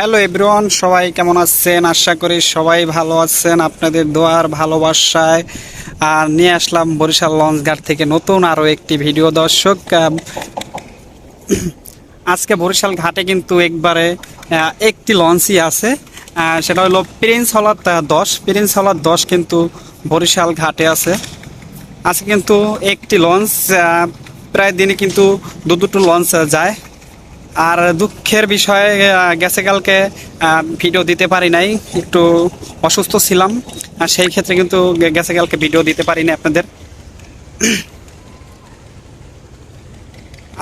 Hello everyone, সবাই কেমন আছেন? আশা করি সবাই ভালো আছেন। আপনাদের দোয়ার ভালোবাসায় আর নিয়ে আসলাম বরিশাল লঞ্চ ঘাট থেকে নতুন আরও একটি ভিডিও। দর্শক আজকে বরিশাল ঘাটে কিন্তু একবারে একটি লঞ্চই আছে। সেটা হলো প্রিন্স হলার দশ। প্রিন্স হলার দশ কিন্তু বরিশাল ঘাটে আছে। আজকে কিন্তু একটি লঞ্চ প্রায় দিনে কিন্তু দু দুটো লঞ্চ যায়। আর দুঃখের বিষয়ে গেছে কালকে ভিডিও দিতে পারি নাই, একটু অসুস্থ ছিলাম, আর সেই ক্ষেত্রে কিন্তু গেছে কালকে ভিডিও দিতে পারি নাই আপনাদের।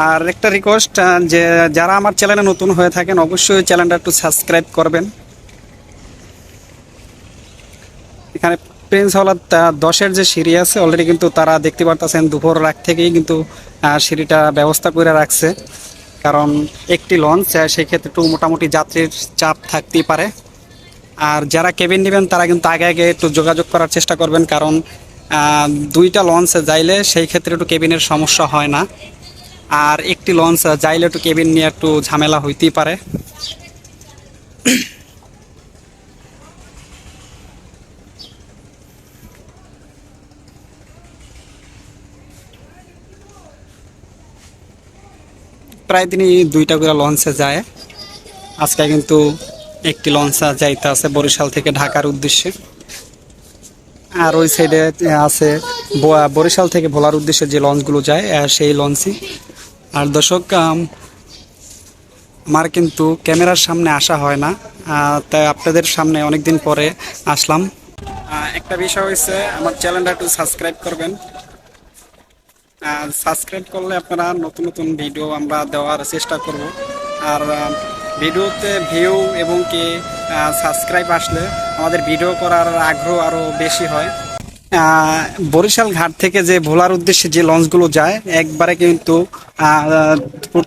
আর একটা রিকোয়েস্ট যে যারা আমার চ্যানেলে নতুন হয়ে থাকেন, অবশ্যই চ্যানেলটা একটু সাবস্ক্রাইব করবেন। এখানে প্রিন্স হলার দশের যে সিঁড়ি আছে অলরেডি কিন্তু তারা দেখতে পারতেছেন, দুপুর রাত থেকেই কিন্তু সিঁড়িটা ব্যবস্থা করে রাখছে। কারণ একটি লঞ্চ সেই ক্ষেত্রে একটু মোটামুটি যাত্রীর চাপ থাকতেই পারে। আর যারা কেবিন নেবেন, তারা কিন্তু আগে আগে একটু যোগাযোগ করার চেষ্টা করবেন, কারণ দুইটা লঞ্চে যাইলে সেই ক্ষেত্রে একটু কেবিনের সমস্যা হয় না। আর একটি লঞ্চ যাইলে একটু কেবিন নিয়ে একটু ঝামেলা হইতেই পারে। প্রায় দিনই দুইটা করে লঞ্চে যায়। আজকে কিন্তু একটি লঞ্চ যাইতে আছে বরিশাল থেকে ঢাকার উদ্দেশ্যে। আর ওই সাইডে আছে বরিশাল থেকে ভোলার উদ্দেশ্যে যে লঞ্চগুলো যায় সেই লঞ্চই। আর দর্শক আমার কিন্তু ক্যামেরার সামনে আসা হয় না। তাই আপনাদের সামনে অনেক দিন পরে আসলাম। একটা বিষয় হয়েছে আমার চ্যানেলটা একটু সাবস্ক্রাইব করবেন। সাবস্ক্রাইব করলে আপনারা নতুন নতুন ভিডিও আমরা দেওয়ার চেষ্টা করব। আর ভিডিওতে ভিউ এবং কি সাবস্ক্রাইব আসলে আমাদের ভিডিও করার আগ্রহ আরও বেশি হয়। বরিশাল ঘাট থেকে যে ভোলার উদ্দেশ্যে যে লঞ্চগুলো যায়, একবারে কিন্তু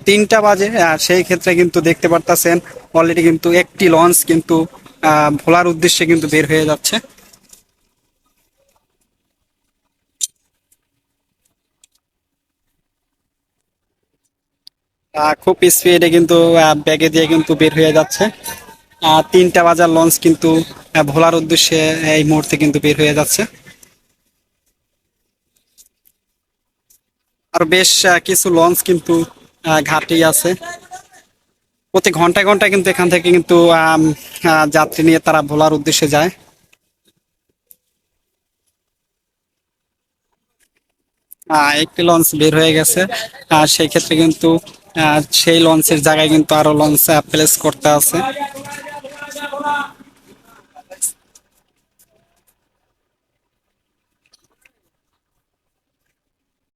তিনটা বাজে সেই ক্ষেত্রে কিন্তু দেখতে পারতাছেন অলরেডি কিন্তু একটি লঞ্চ কিন্তু ভোলার উদ্দেশ্যে কিন্তু বের হয়ে যাচ্ছে। খুব স্পিডে কিন্তু ব্যাগে দিয়ে কিন্তু বের হয়ে যাচ্ছে। তিনটা বাজার লঞ্চ কিন্তু ভোলার উদ্দেশ্যে এই মুহূর্তে কিন্তু বের হয়ে যাচ্ছে। আর বেশ কিছু লঞ্চ কিন্তু ঘাটেই আছে। প্রতি ঘণ্টা ঘন্টায় কিন্তু এখান থেকে কিন্তু যাত্রী নিয়ে তারা ভোলার উদ্দেশ্যে যায়। একটি লঞ্চ বের হয়ে গেছে। সেই ক্ষেত্রে কিন্তু সেই লঞ্চের জায়গায় কিন্তু আরও লঞ্চ প্লেস করতে আছে।